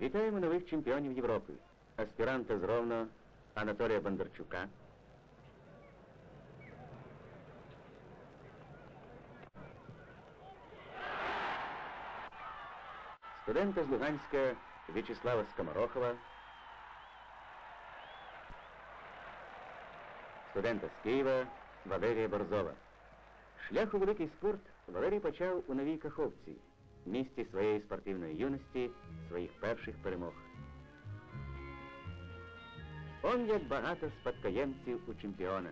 Вітаємо нових чемпіонів Європи, аспіранта з Ровно Анатолія Бондарчука. Студента з Луганська В'ячеслава Скоморохова. Студента з Києва Валерія Борзова. Шлях у великий спорт Валерій почав у Новій Каховці, місті своєї спортивної юності, своїх перших перемог. Он як багато спадкоємців у чемпіона.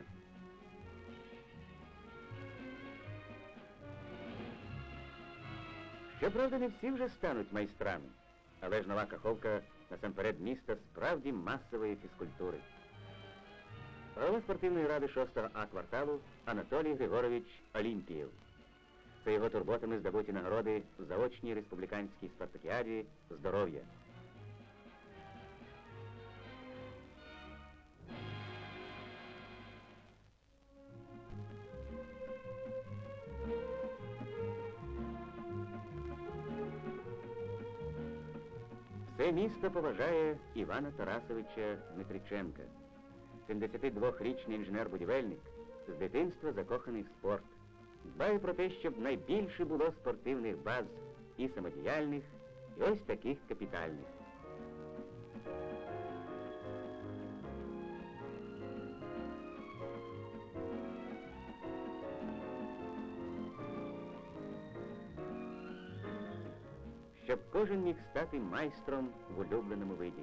Щоправда, не всі вже стануть майстрами, але ж нова Каховка насамперед міста справді масової фізкультури. Голова спортивної ради 6-го А кварталу Анатолій Григорович Олімпієв. За його турботами здобуті нагороди в заочній республіканській спартакіаді здоров'я. Все місто поважає Івана Тарасовича Дмитриченка. 72-річний інженер-будівельник, з дитинства закоханий в спорт. Дбає про те, щоб найбільше було спортивних баз і самодіяльних, і ось таких капітальних. Щоб кожен міг стати майстром в улюбленому виді.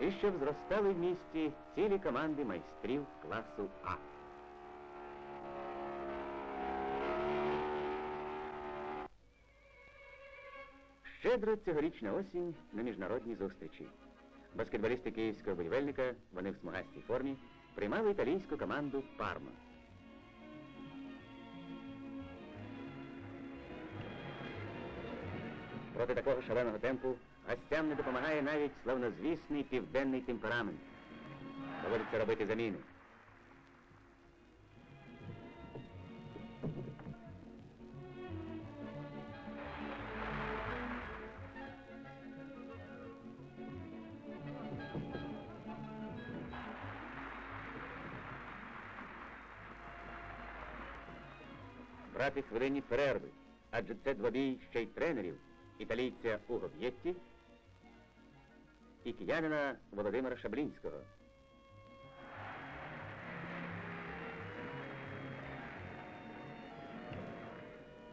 І щоб зростали в місті цілі команди майстрів класу А. Щедро цьогорічна осінь на міжнародній зустрічі. Баскетболісти київського будівельника, вони в смугастій формі, приймали італійську команду Парма. Проти такого шаленого темпу гостям не допомагає навіть славнозвісний південний темперамент. Доводиться робити заміни. брати хвилинні перерви, адже це двобій ще й тренерів, італійця Уго Б'єтті і киянина Володимира Шаблінського.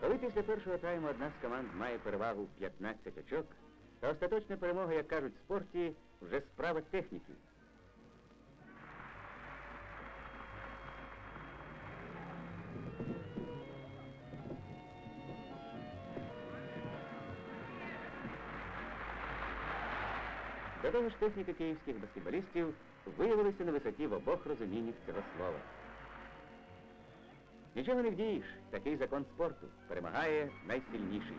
Коли після першого тайму одна з команд має перевагу 15 очок, то остаточна перемога, як кажуть в спорті, вже справа техніки. До ж, техніка київських баскетболістів виявилася на висоті в обох розуміннях цього слова. Нічого не вдієш, такий закон спорту перемагає найсильніший.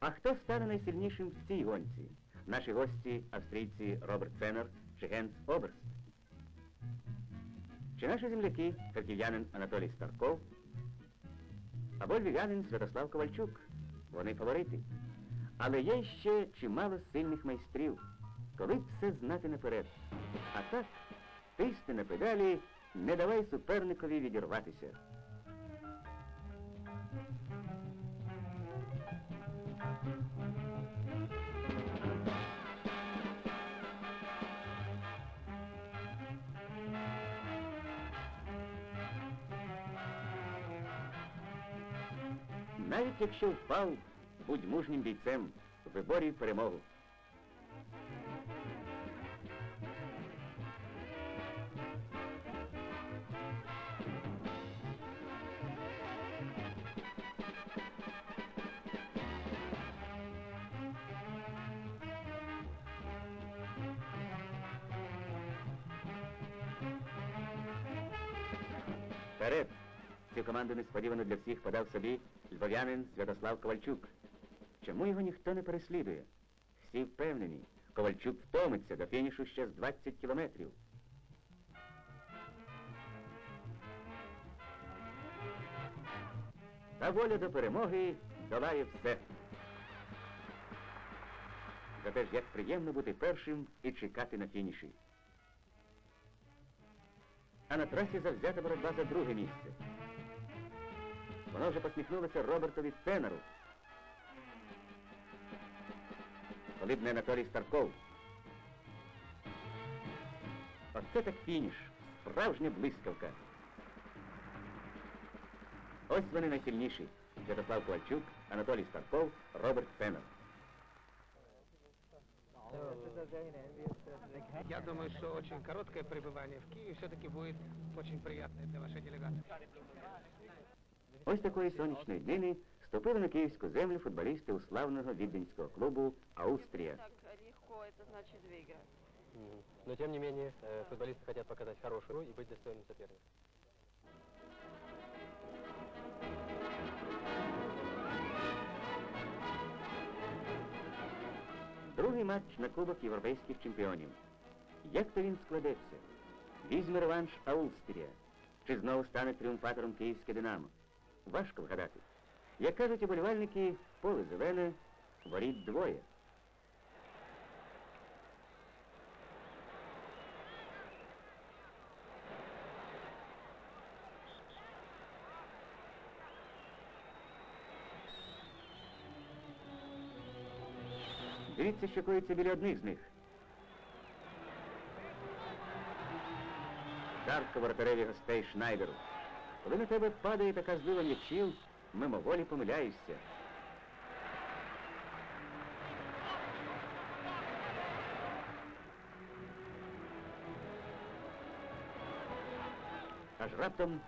А хто стане найсильнішим в цій гонці? Наші гості австрійці Роберт Ценер чи Генс Оберст. Чи наші земляки, харків'янин Анатолій Старков, або львів'янин Святослав Ковальчук. Вони фаворити. Але є ще чимало сильних майстрів, коли б все знати наперед. А так, тисни на педалі, не давай суперникові відірватися. Навіть якщо впав, будь мужнім бійцем, виборюй перемогу. Вперед! Цю команду несподівано для всіх подав собі львов'янин Святослав Ковальчук. Чому його ніхто не переслідує? Всі впевнені, Ковальчук втомиться до фінішу ще з 20 кілометрів. Та воля до перемоги долає все. Зате ж як приємно бути першим і чекати на фініші. А на трасі завзята боротьба за друге місце. Воно вже посміхнулося Робертові Ценеру. Коли б не Анатолій Старков. Оце так фініш. Справжня блискавка. Ось вони найсильніші. Святослав Ковальчук, Анатолій Старков, Роберт Ценер. Я думаю, что очень короткое пребывание в Киеве все-таки будет очень приятное для вашей делегации. Ось такої сонячної днини ступили на київську землю футболісти у славного віденського клубу Аустрія. Так легко, это значит выиграть. Мгм. Но тем не менее, э, футболисты хотят показать хорошую игру и быть достойным соперником. Другий матч на Кубок Європейських чемпіонів. Як то він складеться? Візьме реванш Аустрія. Чи знову стане тріумфатором київське Динамо? Важко вгадати. Як кажуть уболівальники, поле зелене, воріт двоє. Дивіться, що коїться біля одних з них. Жарко воротареві гостей Шнайдеру. Коли на тебе падає така злива м'ячів, мимоволі помиляєшся. Аж раптом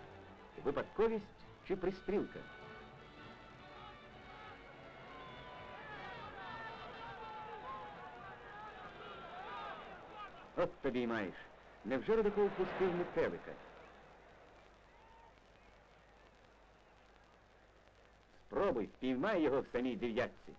випадковість чи пристрілка. От тобі й маєш. Невже Рудаков пустив метелика? Спробуй, впіймай його в самій дев'ятці.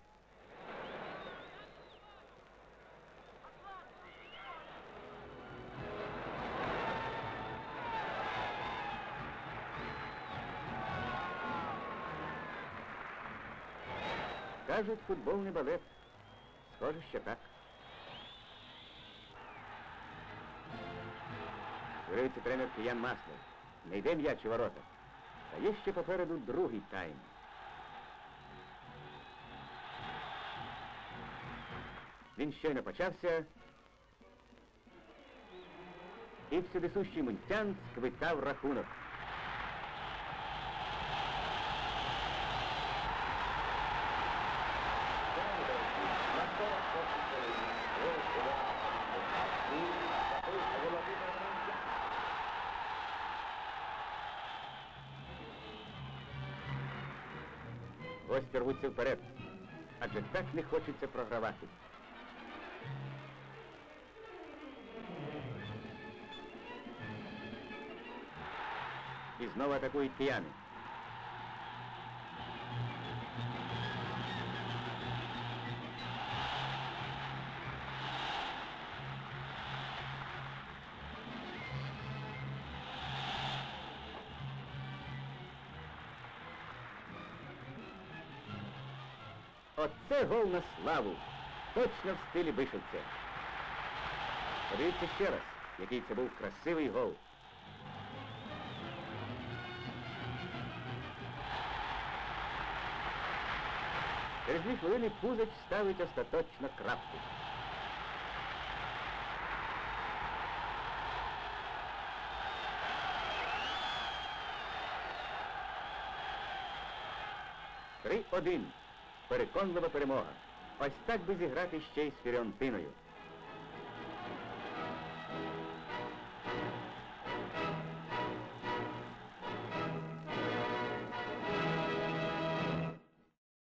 Кажуть, футбол не балет. Схоже, що так. Дивиться тренер Киян Маслов. Не йде м'яч у ворота. Та є ще попереду другий тайм. Він щойно почався. І всюдисущий мунтян сквитав рахунок. Гості рвуться вперед, адже так не хочеться програвати. І знову атакують кияни. Оце гол на славу. Точно в стилі Бишевця. Подивіться ще раз, який це був красивий гол. Через дві хвилини ставить остаточно крапку. Три-один. Переконлива перемога. Ось так би зіграти ще й з Фіорентиною.